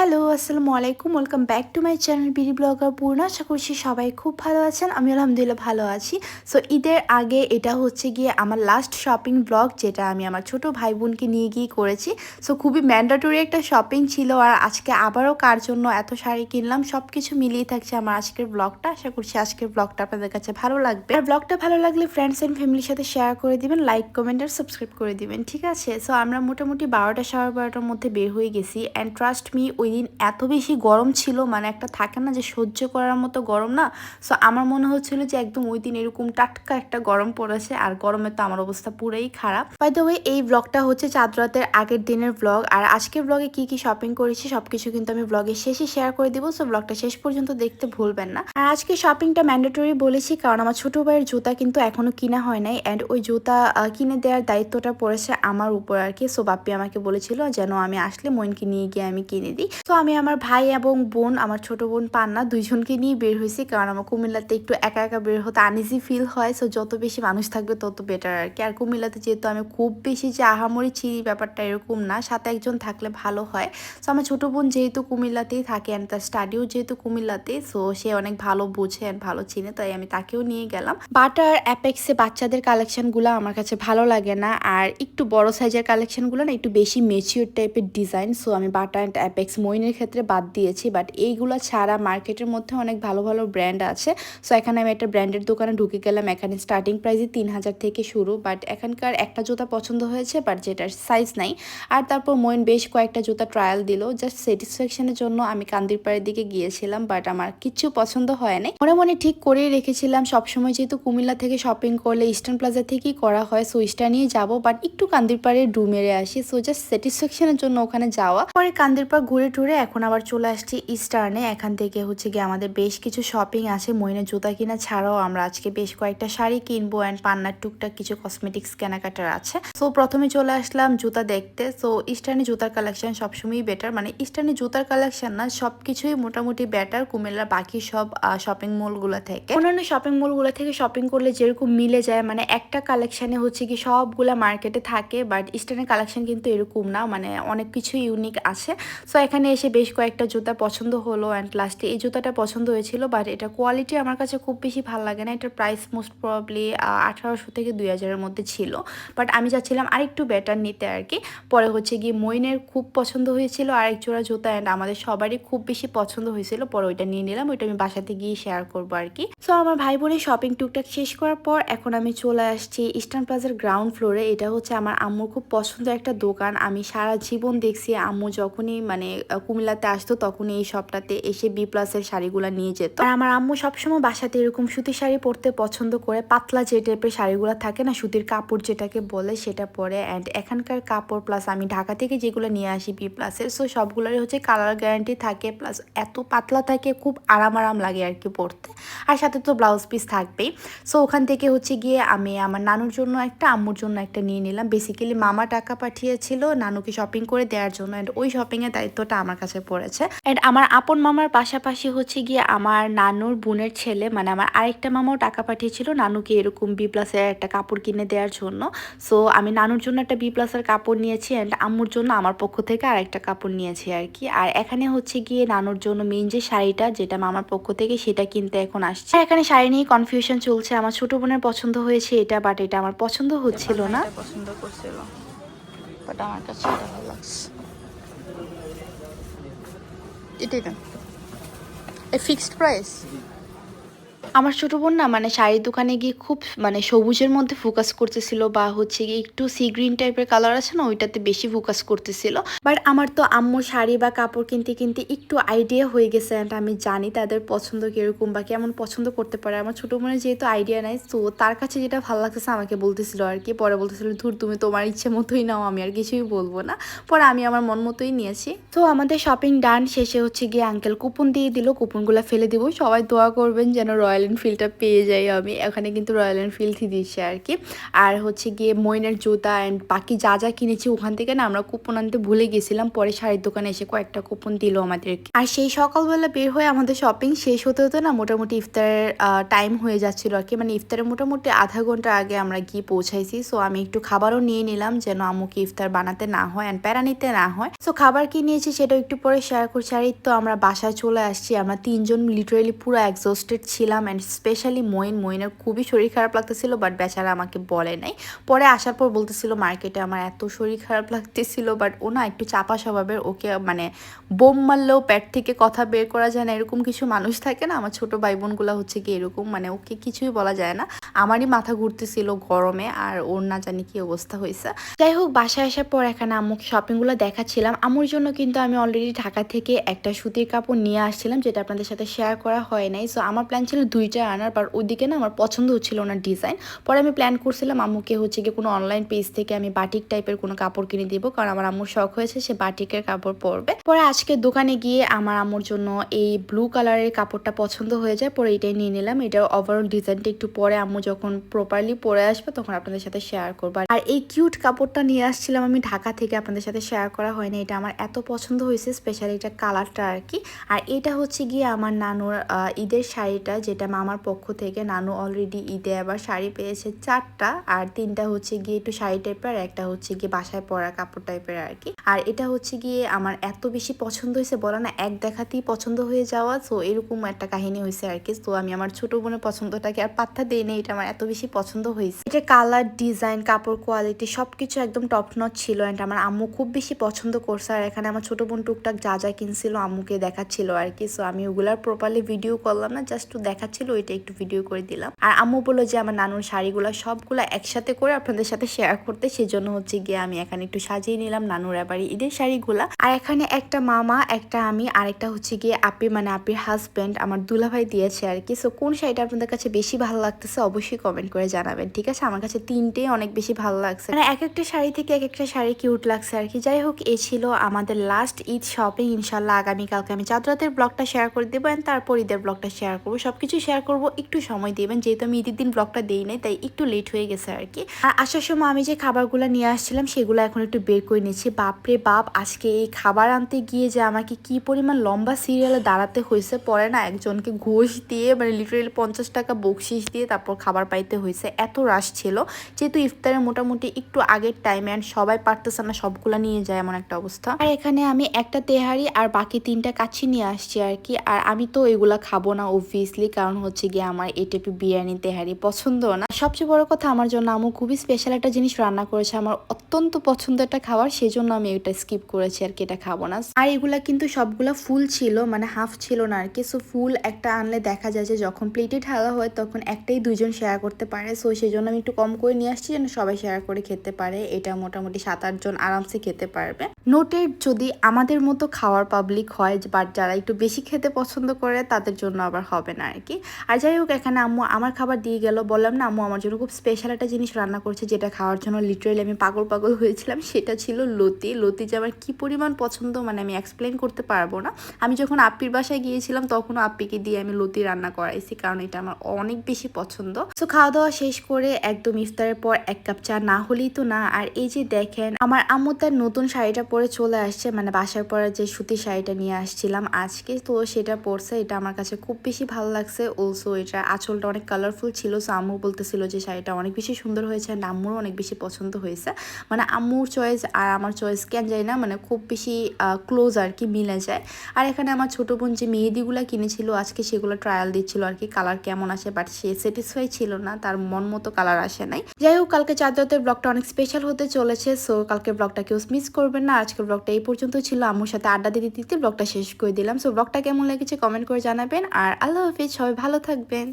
Hello, আসসালামু আলাইকুম। Welcome back to my channel BD blogger পূর্ণ আশা করছি সবাই খুব ভালো আছেন আমি আলহামদুলিল্লাহ ভালো আছি। সো ঈদের আগে এটা হচ্ছে গিয়ে আমার লাস্ট শপিং ব্লগ যেটা আমি আমার ছোট ভাই বোনকে নিয়ে গিয়ে করেছি। সো খুবই ম্যান্ডাটরি একটা শপিং ছিল আর আজকে আবারও কার জন্য এত শাড়ি কিনলাম সব কিছু মিলিয়ে থাকছে আমার আজকের ব্লগটা আশা করছি আজকের ব্লগটা আপনাদের কাছে ভালো লাগবে। আর ব্লগটা ভালো লাগলে ফ্রেন্ডস অ্যান্ড ফ্যামিলির সাথে শেয়ার করে দিবেন লাইক কমেন্ট আর সাবস্ক্রাইব করে দিবেন, ঠিক আছে? সো আমরা মোটামুটি বারোটা সাড়ে বারোটার মধ্যে বের হয়ে গেছি। অ্যান্ড ট্রাস্ট মি ওই দিন এত বেশি গরম ছিল মানে একটা থাকে না যে সহ্য করার মতো গরম না সো আমার মনে হচ্ছিল যে একদম ওই দিন এরকম টাটকা একটা গরম পড়েছে, আর গরমে তো আমার অবস্থা পুরোই খারাপ। বাই দ্য ওয়ে এই ব্লগটা হচ্ছে চাঁদ রাতের আগের দিনের ব্লগ আর আজকের ব্লগে কি কি শপিং করেছি সবকিছু কিন্তু আমি ব্লগের শেষে শেয়ার করে দিব সো ব্লগটা শেষ পর্যন্ত দেখতে ভুলবেন না। আর আজকে শপিংটা ম্যান্ডেটরি বলেছি, কারণ আমার ছোট ভাইয়ের জুতা কিন্তু এখনও কিনা হয় নাই অ্যান্ড ওই জুতা কিনে দেওয়ার দায়িত্বটা পড়েছে আমার উপর আর কি সো বাপ্পি আমাকে বলেছিল যেন আমি আসলে মইনকে নিয়ে গিয়ে আমি কিনে দিই। তো আমি আমার ভাই এবং বোন, আমার ছোট বোন পান্না দুইজনকে নিয়ে বের হয়েছি। কারণ আমার কুমিল্লাতে একটু একা একা বের হতে আনইজি ফিল হয়। সো যত বেশি মানুষ থাকবে, তত বেটার আর কি। আর কুমিল্লাতে যেহেতু আমি খুব বেশি যে আহামরি চিনি ব্যাপারটা এরকম না, সাথে একজন থাকলে ভালো হয়। সো আমার ছোট বোন যেহেতু কুমিল্লাতেই থাকে অ্যান্ড তার স্টাডিও যেহেতু কুমিল্লাতে সো সে অনেক ভালো বোঝে অ্যান্ড ভালো চিনে, তাই আমি তাকেও নিয়ে গেলাম। বাটার অ্যাপেক্সে বাচ্চাদের কালেকশনগুলো আমার কাছে ভালো লাগে না। আর একটু বড় সাইজের কালেকশনগুলো না, একটু বেশি মেচিওর টাইপের ডিজাইন সো আমি বাটা অ্যান্ড অ্যাপেক্স মইনের ক্ষেত্রে বাদ দিয়েছি বাট এইগুলো ছাড়া মার্কেটের মধ্যে অনেক ভালো ভালো ব্র্যান্ড আছে। সো এখানে আমি একটা ব্র্যান্ডের দোকানে ঢুকে গেলাম, এখানে স্টার্টিং প্রাইসই তিন হাজার থেকে শুরু বাট এখানকার একটা জুতা পছন্দ হয়েছে বাট যেটার সাইজ নাই। আর তারপর মইন বেশ কয়েকটা জুতা ট্রায়াল দিল জাস্ট স্যাটিসফ্যাকশনের জন্য আমি কান্দিরপাড়ের দিকে গিয়েছিলাম বাট আমার কিচ্ছু পছন্দ হয় নাই। মনে মনে ঠিক করেই রেখেছিলাম, সবসময় যেহেতু কুমিল্লা থেকে শপিং করলে ইস্টার্ন প্লাজা থেকেই করা হয় সো নিয়ে যাব বাট একটু কান্দিরপাড়ে ডু মেরে আসি সো জাস্ট স্যাটিসফ্যাকশনের জন্য ওখানে যাওয়া। পরে কান্দিরপাড় ঘুরে টুরে এখন আবার চলে আসছি ইস্টার্নে এখান থেকে হচ্ছে গিয়ে আমাদের বেশ কিছু শপিং আছে মইনের জুতা কিনা ছাড়াও আমরা আজকে বেশ কয়েকটা শাড়ি কিনবো অ্যান্ড পান্নার টুকটাক কিছু কসমেটিক্স কেনাকাটার আছে। সো প্রথমে চলে আসলাম জুতা দেখতে। সো ইস্টার্নে জুতার কালেকশন সবসময়ই বেটার মানে ইস্টার্নে জুতার কালেকশন না সব কিছুই মোটামুটি বেটার কুমিল্লার বাকি সব শপিং মলগুলো থেকে। অন্যান্য শপিং মলগুলো থেকে শপিং করলে যেরকম মিলে যায় মানে একটা কালেকশানে হচ্ছে কি সবগুলা মার্কেটে থাকে বাট ইস্টার্নের কালেকশন কিন্তু এরকম না। মানে অনেক কিছু ইউনিক আছে। সো এখানে এসে বেশ কয়েকটা জুতা পছন্দ হলো অ্যান্ড লাস্টে এই জুতাটা পছন্দ হয়েছিল বাট এটা কোয়ালিটি আমার কাছে খুব বেশি ভালো লাগে না। এটার প্রাইস মোস্ট প্রবাবলি আঠারোশো থেকে দুই হাজারের মধ্যে ছিল। বাট আমি চাচ্ছিলাম আরেকটু বেটার নিতে আর কি। পরে হচ্ছে গিয়ে মইনের খুব পছন্দ হয়েছিল, আরেক জোড়া জুতা অ্যান্ড আমাদের সবারই খুব বেশি পছন্দ হয়েছিল। পরে ওইটা নিয়ে নিলাম, ওইটা আমি বাসাতে গিয়ে শেয়ার করব আর কি। সো আমার ভাই বোনের শপিং টুকটাক শেষ করার পর এখন আমি চলে আসছি ইস্টার্ন প্লাজার গ্রাউন্ড ফ্লোরে এটা হচ্ছে আমার আম্মুর খুব পছন্দ একটা দোকান। আমি সারা জীবন দেখছি আম্মু যখনই মানে কুমিল্লাতে আসতো তখনই এই শপটাতে এসে বি প্লাসের শাড়িগুলো নিয়ে যেত। আর আমার আম্মু সবসময় বাসাতে এরকম সুতির শাড়ি পরতে পছন্দ করে। পাতলা যে টাইপের শাড়িগুলো থাকে না, সুতির কাপড় যেটাকে বলে সেটা পরে। অ্যান্ড এখানকার কাপড় প্লাস আমি ঢাকা থেকে যেগুলো নিয়ে আসি বি প্লাসের সো সবগুলোরই হচ্ছে কালার গ্যারান্টি থাকে। প্লাস এত পাতলা থাকে, খুব আরাম আরাম লাগে আর কি পরতে। আর সাথে তো ব্লাউজ পিস থাকবেই। সো ওখান থেকে হচ্ছে গিয়ে আমি আমার নানুর জন্য একটা, আম্মুর জন্য একটা নিয়ে নিলাম। বেসিক্যালি মামা টাকা পাঠিয়েছিল, নানুকে শপিং করে দেওয়ার জন্য। অ্যান্ড ওই শপিংয়ের দায়িত্বটা আমার কাছে পড়েছে। অ্যান্ড আমার আপন মামার পাশাপাশি হচ্ছে গিয়ে আমার নানুর বোনের ছেলে মানে আমার আরেকটা মামাও টাকা পাঠিয়েছিল, নানুকে এরকম বি প্লাসের একটা কাপড় কিনে দেওয়ার জন্য। সো আমি নানুর জন্য একটা বি প্লাসের কাপড় নিয়েছি অ্যান্ড আম্মুর জন্য আমার পক্ষ থেকে আরেকটা কাপড় নিয়েছি আর কি। আর এখানে হচ্ছে গিয়ে নানুর জন্য মেন যে শাড়িটা, যেটা মামার পক্ষ থেকে, সেটা কিনতে এখন আসছে। এখানে শাড়ি নিয়ে কনফিউশন চলছে, আমার ছোট বোনের পছন্দ হয়েছে এটা বাট এটা আমার পছন্দ হচ্ছিল না। পছন্দ করছিল বাট আমার কাছে ভালো লাগছে। এটাই না ফিক্সড প্রাইস আমার ছোট বোন না মানে শাড়ির দোকানে গিয়ে খুব মানে সবুজের মধ্যে ফোকাস করতেছিল বা হচ্ছে গিয়ে একটু সি গ্রিন টাইপের কালার আছে না, ওইটাতে বেশি ফোকাস করতেছিল। বাট আমার তো আম্মুর শাড়ি বা কাপড় কিনতে কিনতে একটু আইডিয়া হয়ে গেছে অ্যান্ড আমি জানি তাদের পছন্দ কীরকম বা কেমন পছন্দ করতে পারে। আমার ছোট বোনের যেহেতু আইডিয়া নাই তো তার কাছে যেটা ভালো লাগতেছে আমাকে বলতেছিল আর কি। পরে বলতেছিল, ধুর, তুমি তোমার ইচ্ছে মতোই নাও, আমি আর কিছুই বলব না। পরে আমি আমার মন মতোই নিয়েছি। তো আমাদের শপিং ডান শেষে হচ্ছে গিয়ে আঙ্কেল কুপন দিয়ে দিল কুপনগুলো ফেলে দিব। সবাই দোয়া করবেন যেন রয়্যাল রয়্যাল এনফিল্ডটা পেয়ে যাই আমি। এখানে কিন্তু রয়্যাল এনফিল্ডই দিচ্ছে আর কি। আর হচ্ছে গিয়ে মইনের জুতা অ্যান্ড বাকি যা যা কিনেছি ওখান থেকে না আমরা কুপন আনতে ভুলে গেছিলাম। পরে শাড়ির দোকানে এসে কয়েকটা কুপন দিল আমাদেরকে। আর সেই সকালবেলা বের হয়ে আমাদের শপিং শেষ হতে হতে না মোটামুটি ইফতারের টাইম হয়ে যাচ্ছিল আর কি। মানে ইফতারের মোটামুটি আধা ঘণ্টা আগে আমরা গিয়ে পৌঁছাইছি। সো আমি একটু খাবারও নিয়ে নিলাম যেন আম্মুকে ইফতার বানাতে না হয় অ্যান্ড প্যারা নিতে না হয়। সো খাবার কি নিয়েছি সেটা একটু পরে শেয়ার করছি। আর তো আমরা বাসায় চলে আসছি। আমরা তিনজন লিটারেলি পুরো এক্সস্টেড ছিলাম অ্যান্ড স্পেশালি মইন, মইনের খুবই শরীর খারাপ লাগতেছিল বাট বেচারা আমাকে বলে নাই। পরে আসার পর বলতেছিল, মার্কেটে আমার এত শরীর খারাপ লাগতেছিল বাট ও না একটু চাপা স্বভাবের, ওকে মানে বোম মারলেও প্যাট থেকে কথা বের করা যায় না, এরকম কিছু মানুষ থাকে না? আমার ছোট ভাই বোনগুলো হচ্ছে কি এরকম মানে ওকে কিছুই বলা যায় না। আমারই মাথা ঘুরতেছিল গরমে, আর ওর না জানি কি অবস্থা হয়েছে যাই হোক, বাসায় আসার পর এখানে আম্মুকে শপিংগুলো দেখাচ্ছিলাম। আমার জন্য কিন্তু আমি অলরেডি ঢাকা থেকে একটা সুতির কাপড় নিয়ে আসছিলাম, যেটা আপনাদের সাথে শেয়ার করা হয় নাই। সো আমার প্ল্যান ছিল দুইটা আনার বাট ওদিকে না আমার পছন্দ হচ্ছিল ওনার ডিজাইন পরে আমি প্ল্যান করছিলাম, আম্মুকে হচ্ছে গিয়ে কোনো অনলাইন পেজ থেকে আমি বাটিক টাইপের কোনো কাপড় কিনে দিব, কারণ আমার আম্মুর শখ হয়েছে সে বাটিকের কাপড় পরবে। পরে আজকে দোকানে গিয়ে আমার আম্মুর জন্য এই ব্লু কালারের কাপড়টা পছন্দ হয়ে যায়, পরে এটাই নিয়ে নিলাম। এটা ওভারঅল ডিজাইনটা একটু পরে আম্মু যখন প্রপারলি পরে আসবে, তখন আপনাদের সাথে শেয়ার করব। আর এই কিউট কাপড়টা নিয়ে আসছিলাম আমি ঢাকা থেকে, আপনাদের সাথে শেয়ার করা হয়নি। এটা আমার এত পছন্দ হয়েছে স্পেশালি এটা কালারটা আর কি। আর এটা হচ্ছে গিয়ে আমার নানুর ঈদের শাড়িটা, যেটা মামার পক্ষ থেকে নানু অলরেডি ঈদে আবার শাড়ি পেয়েছে চারটা, আর তিনটা হচ্ছে গিয়ে একটু শাড়ি টাইপের আর একটা হচ্ছে গিয়ে বাসায় পরা কাপড় টাইপের আর কি। আর এটা হচ্ছে গিয়ে আমার এত বেশি পছন্দ হয়েছে বলা না, এক দেখাতেই পছন্দ হয়ে যাওয়া সো এরকম একটা কাহিনী হয়েছে আর কি। তো আমি আমার ছোট বোনের পছন্দটাকে আর পাত্তা দিই এটা আমার এত বেশি পছন্দ হয়েছে। এটা কালার ডিজাইন কাপড় কোয়ালিটি সবকিছু একদম টপ নট ছিল অ্যান্ড আমার আম্মু খুব বেশি পছন্দ করছে, আর এখানে আমার ছোট বোন টুকটাক যা যা কিনছিল আম্মুকে দেখাচ্ছিল আর কি। সো আমি ওগুলার প্রপারলি ভিডিও করলাম না জাস্ট দেখাচ্ছিল ওইটা একটু ভিডিও করে দিলাম। আর আম্মু বলল যে, আমার নানুর শাড়িগুলো সবগুলো একসাথে করে আপনাদের সাথে শেয়ার করতে। সেজন্য হচ্ছে গিয়ে আমি এখানে একটু সাজিয়ে নিলাম নানুর এবারে ঈদের শাড়িগুলা। আর এখানে একটা মামা, একটা আমি আরেকটা হচ্ছে গিয়ে আপি মানে আপির হাজব্যান্ড আমার দুলাভাই দিয়েছে আর কি। সো কোন শাড়িটা আপনাদের কাছে বেশি ভালো লাগতেছে অবশ্যই কমেন্ট করে জানাবেন, ঠিক আছে? আমার কাছে তিনটেই অনেক বেশি ভালো লাগছে। মানে এক একটা শাড়ি থেকে এক একটা শাড়ি কিউট লাগছে আর কি। যাই হোক, এ ছিল আমাদের লাস্ট ঈদ শপিং ইনশাল্লাহ আগামীকালকে আমি চাঁদরাতের ব্লগটা শেয়ার করে দেবো তারপর ঈদের ব্লগটা শেয়ার করব। সবকিছু শেয়ার করব, একটু সময় দেবেন, যেহেতু আমি ঈদের দিন ব্লগটা দেই নাই, তাই একটু লেট হয়ে গেছে আর কি। আর আসার সময় আমি যে খাবারগুলো নিয়ে আসছিলাম, সেগুলো এখন একটু বের করে নিয়েছি বাপরে বাপ, আজকে এই খাবার আনতে গিয়ে যে আমাকে কি পরিমাণ লম্বা সিরিয়ালে দাঁড়াতে হয়েছে, পরে না একজনকে ঘুষ দিয়ে মানে লিটারেলি পঞ্চাশ টাকা বকশিস দিয়ে তারপর খাবার পাইতে হয়েছে। এত রাশ ছিল, যেহেতু ইফতারের মোটামুটি একটু আগের টাইমে অ্যান্ড সবাই পারতেছে না, সবগুলো নিয়ে যায় এমন একটা অবস্থা। আর এখানে আমি একটা তেহারি আর বাকি তিনটা কাছি নিয়ে আসছি আর কি, আর আমি তো এগুলা খাব না অবভিয়াসলি কারণ হচ্ছে গিয়ে আমার এটেপি বিরিয়ানি তেহারি পছন্দ না। সবচেয়ে বড় কথা আমার জন্য আমু খুবই স্পেশাল একটা জিনিস রান্না করেছে। আমার অত্যন্ত পছন্দ একটা খাবার সেই জন্য আমি এটা স্কিপ করেছি আর কি, এটা খাব না। আর এগুলা কিন্তু সবগুলা ফুল ছিল মানে হাফ ছিল না আর কি। সো ফুল একটা আনলে দেখা যায় যে যখন প্লেটে ঢালা হয় তখন একটাই দুজন শেয়ার করতে পারে। সো সেই জন্য আমি একটু কম করে নিয়ে আসছি যেন সবাই শেয়ার করে খেতে পারে। এটা মোটামুটি সাত আটজন আরামসে খেতে পারবে। নোটের যদি আমাদের মতো খাওয়ার পাবলিক হয় বাট যারা একটু বেশি খেতে পছন্দ করে, তাদের জন্য আবার হবে না আর কি। আর যাই হোক, এখানে আম্মু আমার খাবার দিয়ে গেল। বললাম, না, আম্মু, আমার জন্য খুব স্পেশাল একটা জিনিস রান্না করছে, যেটা খাওয়ার জন্য লিটারেলি আমি পাগল পাগল হয়েছিলাম। সেটা ছিল লতি। লতি যে আমার কী পরিমাণ পছন্দ মানে আমি এক্সপ্লেন করতে পারব না। আমি যখন আপ্পির বাসায় গিয়েছিলাম, তখনও আপ্পিকে দিয়ে আমি লতি রান্না করাইছি, কারণ এটা আমার অনেক বেশি পছন্দ। তো খাওয়া দাওয়া শেষ করে একদম ইফতারের পর এক কাপ চা, না হলেই তো না। আর এই যে দেখেন, আমার আম্মু তার নতুন শাড়িটা পরে চলে আসছে মানে বাসার পরে যে সুতির শাড়িটা নিয়ে আসছিলাম আজকে। তো সেটা পরছে, এটা আমার কাছে খুব বেশি ভালো লাগছে। অলসো এটা আঁচলটা অনেক কালারফুল ছিল। সো আম্মু বলতেছিল যে, শাড়িটা অনেক বেশি সুন্দর হয়েছে আর আম্মুরও অনেক বেশি পছন্দ হয়েছে। মানে আম্মুর চয়েস আর আমার চয়েস কেন যায় না মানে খুব বেশি ক্লোজ আর কি মিলে যায়। আর এখানে আমার ছোটো বোন যে মেহেদিগুলো কিনেছিল, আজকে সেগুলো ট্রায়াল দিচ্ছিল আর কি কালার কেমন আসে বাট সে স্যাটিসফাই ছিল না, তার মন মতো কালার আসে নাই। যাই হোক, কালকে চাঁদরাতের ব্লগটা অনেক স্পেশাল হতে চলেছে সো কালকে ব্লগটা কেউ মিস করবেন না। আজকের ব্লগটা এই পর্যন্ত ছিল, আম্মুর সাথে আড্ডা দিতে দিতে ব্লগটা শেষ করে দিলাম। সো ব্লগটা কেমন লেগেছে কমেন্ট করে জানাবেন। আর আল্লাহ হাফিজ, সবাই ভালো থাকবেন।